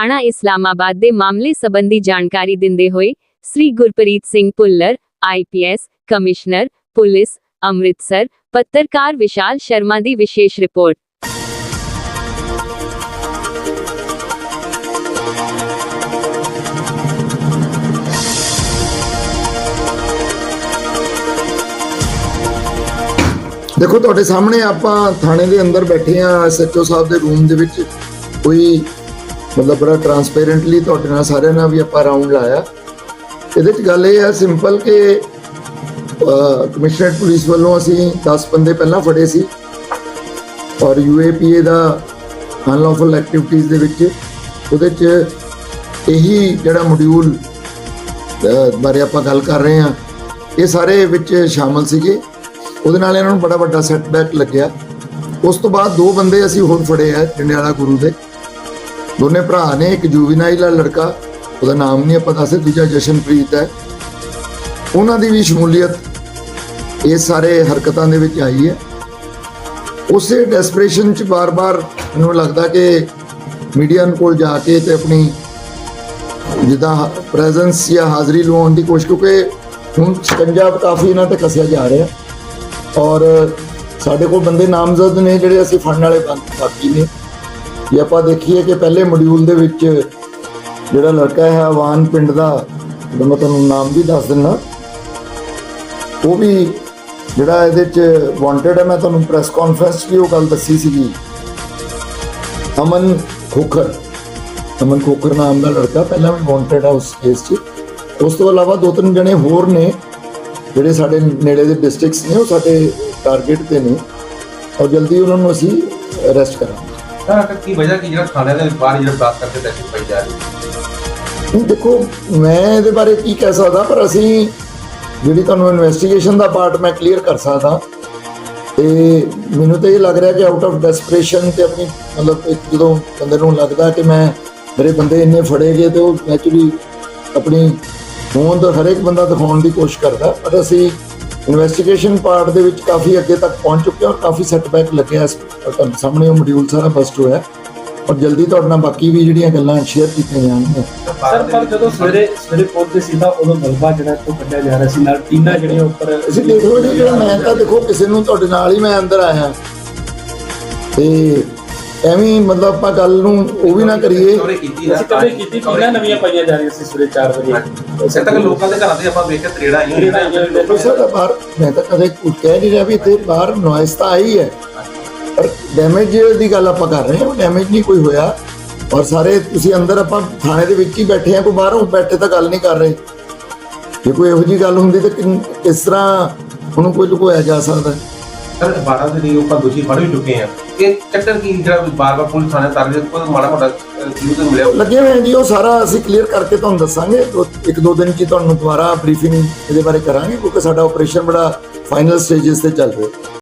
ਥਾਣਾ ਇਸਲਾਮਾਬਾਦ ਦੇ ਮਾਮਲੇ ਸੰਬੰਧੀ ਜਾਣਕਾਰੀ ਦਿੰਦੇ ਹੋਏ Sri Gurpreet Singh Bhullar IPS commissioner, police, Amritsar, ਪੱਤਰਕਾਰ ਵਿਸ਼ਾਲ ਸ਼ਰਮਾ ਦੀ ਵਿਸ਼ੇਸ਼ ਰਿਪੋਰਟ। ਦੇਖੋ, ਤੁਹਾਡੇ ਸਾਹਮਣੇ ਆਪਾਂ ਥਾਣੇ ਦੇ ਅੰਦਰ ਬੈਠੇ ਆ ਐਸਐਚਓ ਸਾਹਿਬ ਦੇ ਰੂਮ ਦੇ ਵਿੱਚ ਕੋਈ ਮਤਲਬ ਬੜਾ ਟਰਾਂਸਪੇਰੈਂਟਲੀ ਤੁਹਾਡੇ ਨਾਲ ਸਾਰਿਆਂ ਨਾਲ ਵੀ ਆਪਾਂ ਰਾਉਂਡ ਲਾਇਆ। ਇਹਦੇ ਚ ਗੱਲ ਇਹ ਹੈ ਸਿੰਪਲ ਕਿ ਕਮਿਸ਼ਨਰੇਟ ਪੁਲਿਸ ਵੱਲੋਂ ਅਸੀਂ 10 ਬੰਦੇ ਪਹਿਲਾਂ ਫੜੇ ਸੀ। ਔਰ ਯੂਏਪੀਏ ਦਾ ਅਨਲੌਫਲ ਐਕਟੀਵਿਟੀਜ਼ ਦੇ ਵਿੱਚ ਉਹਦੇ ਚ ਇਹੀ ਜਿਹੜਾ ਮੋਡਿਊਲ ਬਾਰੇ ਆਪਾਂ ਗੱਲ ਕਰ ਰਹੇ ਹਾਂ। ਇਹ ਸਾਰੇ ਵਿੱਚ ਸ਼ਾਮਲ ਸੀਗੇ। ਉਹਦੇ ਨਾਲ ਇਹਨਾਂ ਨੂੰ ਬੜਾ ਵੱਡਾ ਸੈਟਬੈਕ ਲੱਗਿਆ। ਉਸ ਤੋਂ ਬਾਅਦ ਦੋ ਬੰਦੇ ਅਸੀਂ ਹੋਰ ਫੜੇ ਆ, ਜੰਡਿਆਲਾ ਗੁਰੂ ਦੇ। ਦੋਨੇ ਭਰਾ ਨੇ, ਇੱਕ ਜੂਵੀਨਾਈਲ ਲੜਕਾ, ਉਹਦਾ ਨਾਮ ਨਹੀਂ ਆਪਾਂ ਦੱਸੇ ਦੂਜਾ ਜਸ਼ਨਪ੍ਰੀਤ ਹੈ। ਉਹਨਾਂ ਦੀ ਵੀ ਸ਼ਮੂਲੀਅਤ ਇਹ ਸਾਰੇ ਹਰਕਤਾਂ ਦੇ ਵਿੱਚ ਆਈ ਹੈ। ਉਸੇ ਡੈਸਪਰੇਸ਼ਨ ਚ ਬਾਰ-ਬਾਰ ਮੈਨੂੰ ਲੱਗਦਾ ਕਿ ਮੀਡੀਆ ਕੋਲ ਜਾ ਕੇ ਤੇ ਆਪਣੀ ਜਿੱਦਾਂ ਪ੍ਰੈਜ਼ੈਂਸ ਜਾਂ ਹਾਜ਼ਰੀ ਲਵਾਉਣ ਦੀ ਕੋਸ਼ਿਸ਼, ਕਿਉਂਕਿ ਹੁਣ ਸ਼ਿਕੰਜਾ ਕਾਫੀ ਇਹਨਾਂ ਤੇ ਕੱਸਿਆ ਜਾ ਰਿਹਾ। ਔਰ ਸਾਡੇ ਕੋਲ ਬੰਦੇ ਨਾਮਜ਼ਦ ਨੇ, ਜਿਹੜੇ ਅਸੀਂ ਫੜਨ ਵਾਲੇ ਬਾ- ਬਾਕੀ ਨੇ। ਜੇ ਆਪਾਂ ਦੇਖੀਏ ਕਿ ਪਹਿਲੇ ਮੋਡਿਊਲ ਦੇ ਵਿੱਚ ਜਿਹੜਾ ਲੜਕਾ ਹੈ, ਆਵਾਨ ਪਿੰਡ ਦਾ ਉਹਦਾ ਮੈਂ ਤੁਹਾਨੂੰ ਨਾਮ ਵੀ ਦੱਸ ਦਿੰਦਾ, ਉਹ ਵੀ ਜਿਹੜਾ ਇਹਦੇ ਚ ਵਾਂਟਡ ਹੈ, ਮੈਂ ਤੁਹਾਨੂੰ ਪ੍ਰੈਸ ਕਾਨਫਰੰਸ 'ਚ ਵੀ ਉਹ ਗੱਲ ਦੱਸੀ ਸੀਗੀ। ਅਮਨ ਖੋਖਰ ਅਮਨ ਖੋਖਰ ਨਾਮ ਦਾ ਲੜਕਾ ਪਹਿਲਾਂ ਵੀ ਵਾਂਟਡ ਹੈ ਉਸ ਕੇਸ 'ਚ। ਉਸ ਤੋਂ ਇਲਾਵਾ ਦੋ ਤਿੰਨ ਜਣੇ ਹੋਰ ਨੇ, ਜਿਹੜੇ ਸਾਡੇ ਨੇੜੇ ਦੇ ਡਿਸਟ੍ਰਿਕਟਸ ਨੇ, ਉਹ ਸਾਡੇ ਟਾਰਗੇਟ ਤੇ ਨੇ। ਔਰ ਜਲਦੀ ਉਹਨਾਂ ਨੂੰ ਅਸੀਂ ਅਰੈਸਟ ਕਰਾਂਗੇ। ਸਰ ਅਕਰ ਕੀ ਵਜ੍ਹਾ ਕਿ ਜਿਹੜਾ ਥਾਣੇ ਦੇ ਬਾਹਰ ਜਿਹੜਾ ਬਲਾਸਟ ਕਰਕੇ ਦਹਿਸ਼ਤ ਪਾਈ ਜਾ ਰਹੀ ਹੈ ਦੇਖੋ, ਮੈਂ ਇਹਦੇ ਬਾਰੇ ਕੀ ਕਹਿ ਸਕਦਾ, ਪਰ ਅਸੀਂ ਜਿਹੜੀ ਤੁਹਾਨੂੰ ਇਨਵੈਸਟੀਗੇਸ਼ਨ ਦਾ ਪਾਰਟ ਮੈਂ ਕਲੀਅਰ ਕਰ ਸਕਦਾ। ਤੇ ਮੈਨੂੰ ਤਾਂ ਇਹ ਲੱਗ ਰਿਹਾ ਕਿ ਆਊਟ ਆਫ ਡੈਸਪਰੇਸ਼ਨ ਤੇ ਆਪਣੀ, ਮਤਲਬ ਇੱਕ ਜਦੋਂ ਬੰਦੇ ਨੂੰ ਲੱਗਦਾ ਕਿ ਮੈਂ, ਮੇਰੇ ਬੰਦੇ ਇੰਨੇ ਫੜੇ ਗਏ ਤੇ ਉਹ ਐਕਚੁਅਲੀ ਆਪਣੀ ਹੋਂਦ ਹਰੇਕ ਬੰਦਾ ਦਿਖਾਉਣ ਦੀ ਕੋਸ਼ਿਸ਼ ਕਰਦਾ, ਪਰ ਅਸੀਂ ਇਨਵੈਸਟੀਗੇਸ਼ਨ ਪਾਰਟ ਦੇ ਵਿੱਚ ਕਾਫੀ ਅੱਗੇ ਤੱਕ ਪਹੁੰਚ ਚੁੱਕੇ ਔਰ ਕਾਫੀ ਸੈਟਬੈਕ ਲੱਗਿਆ ਇਸ ਤੁਹਾਨੂੰ ਸਾਹਮਣੇ ਉਹ ਮੋਡਿਊਲ ਸਾਰਾ ਬਸਟ ਹੋਇਆ ਔਰ ਜਲਦੀ ਤੁਹਾਡੇ ਨਾਲ ਬਾਕੀ ਵੀ ਜਿਹੜੀਆਂ ਗੱਲਾਂ ਸ਼ੇਅਰ ਕੀਤੀਆਂ ਜਾਣਗੀਆਂ। ਸਰ ਪਰ ਜਦੋਂ ਸਵੇਰੇ ਸਵੇਰੇ ਪਹੁੰਚਦੇ ਸੀ ਤਾਂ ਉਦੋਂ ਮਲਬਾ ਜਿਹੜਾ ਇੱਥੋਂ ਕੱਢਿਆ ਜਾ ਰਿਹਾ ਸੀ ਨਾਲ ਟੀਨਾ ਜਿਹੜੀਆਂ ਉੱਪਰ ਅਸੀਂ ਦੇਖ ਜੀ ਜਿਹੜਾ ਮੈਂ ਤਾਂ ਦੇਖੋ ਕਿਸੇ ਨੂੰ ਤੁਹਾਡੇ ਨਾਲ ਹੀ ਮੈਂ ਅੰਦਰ ਆਇਆ। ਤੇ ਐਵੇਂ ਮਤਲਬ ਆਪਾਂ ਗੱਲ ਨੂੰ ਉਹ ਵੀ ਨਾ ਕਰੀਏ। ਚੋਰੀ ਕੀਤੀ ਨਾ ਅਸੀਂ ਕਦੇ ਕੀਤੀ ਟੀਨਾ ਨਵੀਆਂ ਪਾਈਆਂ ਜਾ ਰਹੀਆਂ ਸੀ ਸਵੇਰੇ 4 ਵਜੇ। ਸੇ ਤੱਕ ਲੋਕਾਂ ਦੇ ਘਰਾਂ ਦੇ ਆਪਾਂ ਵੇਖ ਕੇ ਤਰੇੜਾ ਆਈਆਂ। ਤਰੇੜਾਂ ਆਈਆਂ ਹੋਈਆਂ ਦੇਖੋ ਸਰ ਬਾਹਰ ਮੈਂ ਤਾਂ ਕਦੇ ਕੁਝ ਕਹਿ ਨਹੀਂ ਰਿਹਾ ਵੀ ਇੱਥੇ ਬਾਹਰ ਨੋਇਸ ਤਾਂ ਆਈ ਹੈ। ਪਰ ਡੈਮੇਜ ਦੀ ਗੱਲ ਆਪਾਂ ਕਰ ਰਹੇ ਹਾਂ ਡੈਮੇਜ ਨਹੀਂ ਕੋਈ ਹੋਇਆ। ਔਰ ਸਾਰੇ ਤੁਸੀਂ ਅੰਦਰ ਆਪਾਂ ਥਾਣੇ ਦੇ ਵਿੱਚ ਹੀ ਬੈਠੇ ਆ ਕੋਈ ਬਾਹਰੋਂ ਬੈਠੇ ਤਾਂ ਗੱਲ ਨਹੀਂ ਕਰ ਰਹੇ। ਜੇ ਕੋਈ ਇਹੋ ਜੀ ਗੱਲ ਹੁੰਦੀ ਤਾਂ ਕਿਸ ਤਰ੍ਹਾਂ ਉਹਨੂੰ ਕੋਈ ਲੁਕੋਇਆ ਜਾ ਸਕਦਾ ਹੈ? ਸਰ 12 ਦੇ ਲਈ ਆਪਾਂ ਦੋਸ਼ੀ ਫੜ ਵੀ ਚੁੱਕੇ ਆ ਇਹ ਚੱਕਰ ਕੀ, ਜਿਹੜਾ ਬਾਰ-ਬਾਰ ਪੁਲਿਸ ਥਾਣੇ ਤਰ ਦੇ ਕੋਈ ਮਾੜਾ ਮੋਟਾ ਕਲੂ ਮਿਲਿਆ ਲੱਗੇ ਹੋਏ ਜੀ, ਉਹ ਸਾਰਾ ਅਸੀਂ ਕਲੀਅਰ ਕਰਕੇ ਤੁਹਾਨੂੰ ਦੱਸਾਂਗੇ। ਇੱਕ ਦੋ ਦਿਨ ਚ ਤੁਹਾਨੂੰ ਦੁਬਾਰਾ ਬਰੀਫਿੰਗ ਇਹਦੇ ਬਾਰੇ ਕਰਾਂਗੇ, ਕਿਉਂਕਿ ਸਾਡਾ ਆਪਰੇਸ਼ਨ ਬੜਾ ਫਾਈਨਲ ਸਟੇजेस ਤੇ ਚੱਲ ਰਿਹਾ।